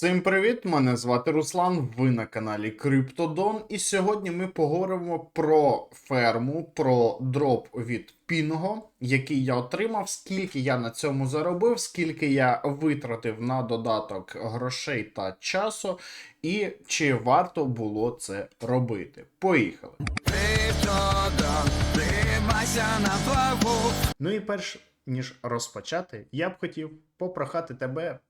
Всім привіт! Мене звати Руслан. Ви на каналі Криптодон. І сьогодні ми поговоримо про ферму, про дроп від Пінго, який я отримав, скільки я на цьому заробив, скільки я витратив на додаток грошей та часу, і чи варто було це робити. Поїхали! На плаву. Ну і перш ніж розпочати, я б хотів попрохати тебе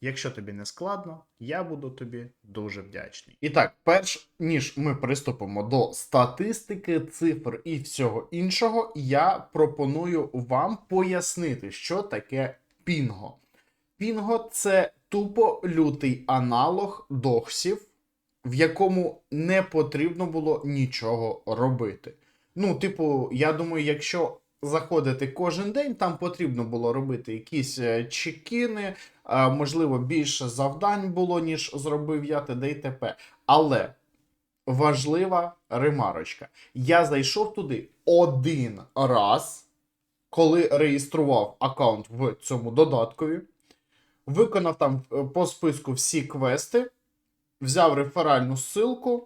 Якщо тобі не складно, я буду тобі дуже вдячний. І так, перш ніж ми приступимо до статистики, цифр і всього іншого, я пропоную вам пояснити, що таке пінго. Пінго це тупо лютий аналог доксів, в якому не потрібно було нічого робити. Ну, типу, я думаю, якщо заходити кожен день, там потрібно було робити якісь е, чекіни, е, можливо, більше завдань було, ніж зробив я т.д. і т.п. Але важлива ремарочка. Я зайшов туди один раз, коли реєстрував аккаунт в цьому додаткові, виконав там е, по списку всі квести, взяв реферальну ссылку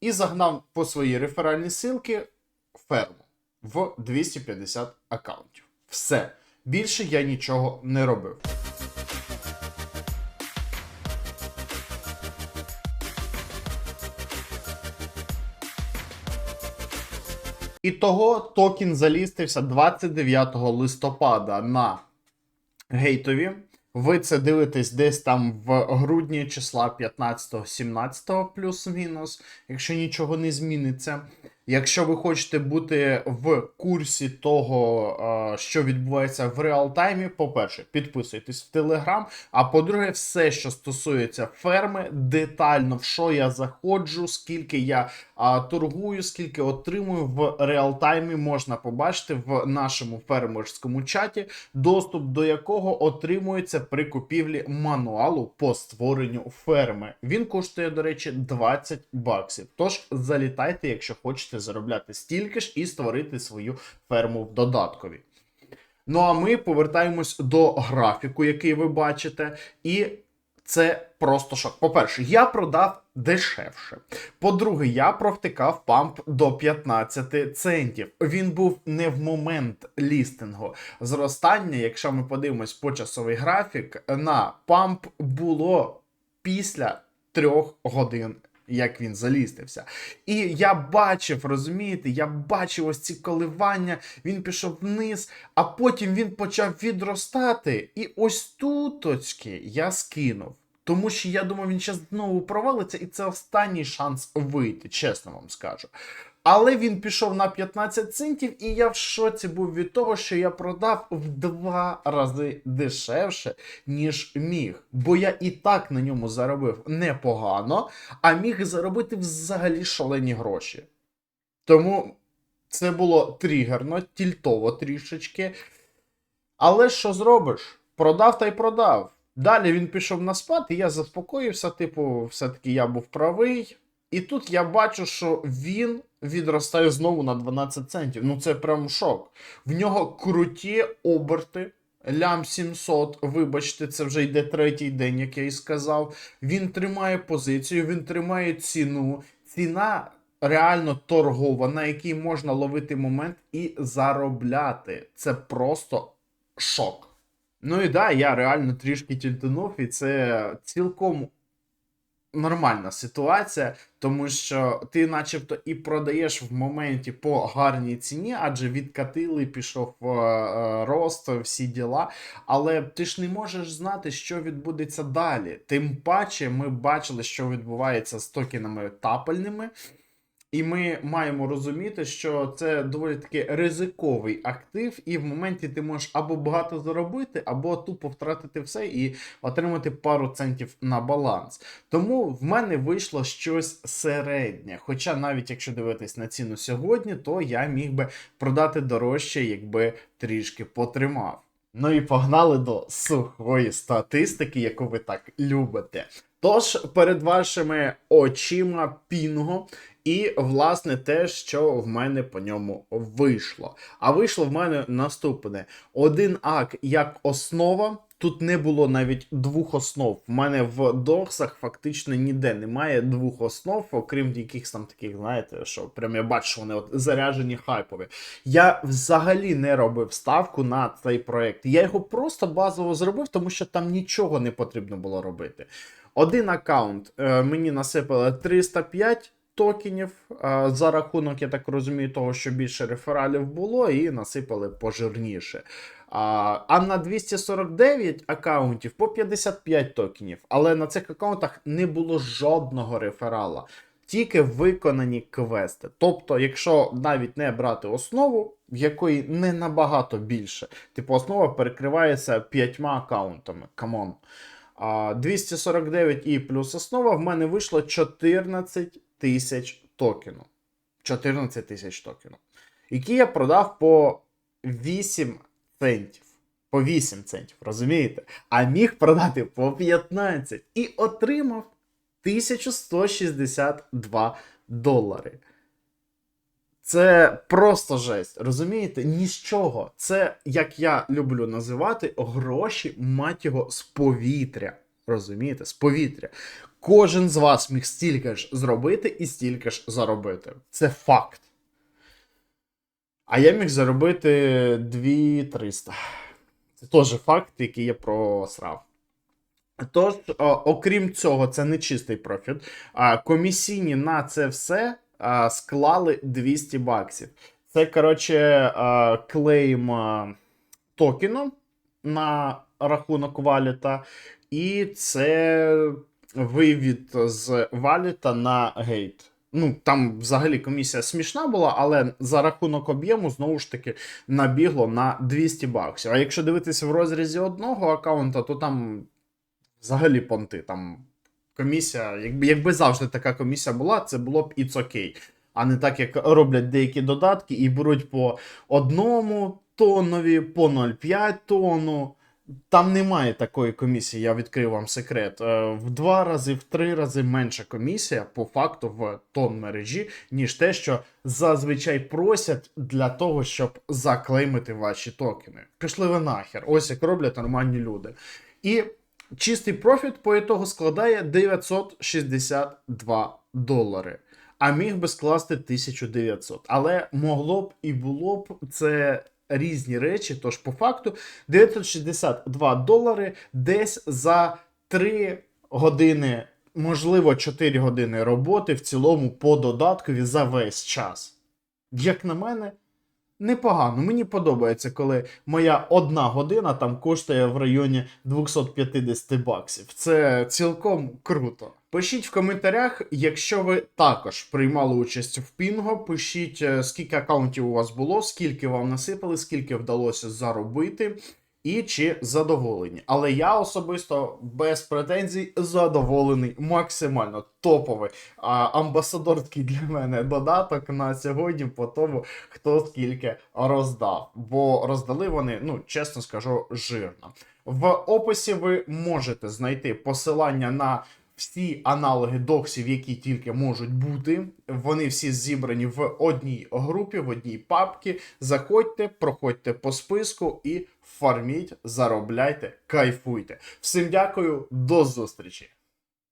і загнав по своїй реферальній ссылці ферму в 250 аккаунтів. Все. Більше я нічого не робив. І того токен залістився 29 листопада на гейтові. Ви це дивитесь десь там в грудні числа 15-17 плюс-мінус, якщо нічого не зміниться. Якщо ви хочете бути в курсі того, що відбувається в реалтаймі, по-перше, підписуйтесь в Телеграм. А по-друге, все, що стосується ферми, детально в що я заходжу, скільки я торгую, скільки отримую в реалтаймі, можна побачити в нашому фермерському чаті, доступ до якого отримується при купівлі мануалу по створенню ферми. Він коштує, до речі, 20 баксів. Тож залітайте, якщо хочете заробляти стільки ж і створити свою ферму в додаткові. Ну а ми повертаємось до графіку, який ви бачите, і це просто шок. По-перше, я продав дешевше. По-друге, я провтикав памп до 15 центів. Він був не в момент лістингу. Зростання, якщо ми подивимось по часовий графік, на памп було після трьох годин. Як він залістився. І я бачив, розумієте, я бачив ось ці коливання, він пішов вниз, а потім він почав відростати. І ось туточки я скинув. Тому що я думав, він ще знову провалиться, і це останній шанс вийти, чесно вам скажу. Але він пішов на 15 центів, і я в шоці був від того, що я продав в два рази дешевше, ніж міг. Бо я і так на ньому заробив непогано, а міг заробити взагалі шалені гроші. Тому це було тригерно, тільтово трішечки. Але що зробиш? Продав та й продав. Далі він пішов на спад, і я заспокоївся, типу, все-таки я був правий. І тут я бачу, що він відростає знову на 12 центів. Ну це прям шок. В нього круті оберти. Лям 700, вибачте, це вже йде третій день, як я і сказав. Він тримає позицію, він тримає ціну. Ціна реально торгова, на якій можна ловити момент і заробляти. Це просто шок. Ну і да, я реально трішки тільтанув, і це цілком нормальна ситуація, тому що ти, начебто, і продаєш в моменті по гарній ціні, адже відкатили, пішов е, е, рост, всі діла. Але ти ж не можеш знати, що відбудеться далі. Тим паче, ми бачили, що відбувається з токенами тапельними. І ми маємо розуміти, що це доволі таки ризиковий актив, і в моменті ти можеш або багато заробити, або тупо втратити все і отримати пару центів на баланс. Тому в мене вийшло щось середнє. Хоча навіть якщо дивитись на ціну сьогодні, то я міг би продати дорожче, якби трішки потримав. Ну і погнали до сухої статистики, яку ви так любите. Тож, перед вашими очима пінго, і, власне, те, що в мене по ньому вийшло. А вийшло в мене наступне: один ак як основа. Тут не було навіть двох основ. В мене в дорсах фактично ніде немає двох основ, окрім якихось там таких, знаєте, що прям я бачу, вони от заряжені хайпові. Я взагалі не робив ставку на цей проект. Я його просто базово зробив, тому що там нічого не потрібно було робити. Один аккаунт е, мені насипали 305 токенів за рахунок, я так розумію, того, що більше рефералів було, і насипали пожирніше. А на 249 аккаунтів по 55 токенів. Але на цих аккаунтах не було жодного реферала. Тільки виконані квести. Тобто, якщо навіть не брати основу, в якої не набагато більше, типу основа перекривається п'ятьма аккаунтами. Камон. 249 і плюс основа в мене вийшло 14 тисяч токену. 14 тисяч токену. Які я продав по 8 центів. По 8 центів, розумієте? А міг продати по 15 і отримав 1162 долари. Це просто жесть, розумієте? Ні з чого. Це, як я люблю називати, гроші, мать його, з повітря. Розумієте? З повітря. Кожен з вас міг стільки ж зробити і стільки ж заробити. Це факт. А я міг заробити 2300. Це теж факт, який я просрав. Тож, окрім цього, це не чистий профіт. Комісійні на це все склали 200 баксів. Це, коротше, клейм токену на рахунок валіта, і це вивід з валіта на гейт. Ну, там взагалі комісія смішна була, але за рахунок об'єму знову ж таки набігло на 200 баксів. А якщо дивитися в розрізі одного аккаунта, то там взагалі понти. Там комісія, якби, якби завжди така комісія була, це було б it's окей. А не так, як роблять деякі додатки і беруть по одному тонові, по 0,5 тонну. Там немає такої комісії, я відкрив вам секрет. Е, В два рази, в три рази менша комісія по факту в тон мережі, ніж те, що зазвичай просять для того, щоб заклеймити ваші токени. Пішли ви нахер. Ось як роблять нормальні люди. І чистий профіт по ітогу складає 962 долари. А міг би скласти 1900. Але могло б і було б це різні речі. Тож, по факту, 962 долари десь за 3 години, можливо, 4 години роботи в цілому по додаткові за весь час. Як на мене, непогано. Мені подобається, коли моя одна година там коштує в районі 250 баксів. Це цілком круто. Пишіть в коментарях, якщо ви також приймали участь в Пінго. Пишіть, е, скільки аккаунтів у вас було, скільки вам насипали, скільки вдалося заробити. І чи задоволені. Але я особисто без претензій задоволений максимально топовий а, амбасадорський для мене додаток на сьогодні по тому, хто скільки роздав. Бо роздали вони, ну чесно скажу, жирно. В описі ви можете знайти посилання на всі аналоги доксів, які тільки можуть бути. Вони всі зібрані в одній групі, в одній папці. Заходьте, проходьте по списку і фарміть, заробляйте, кайфуйте. Всім дякую, до зустрічі!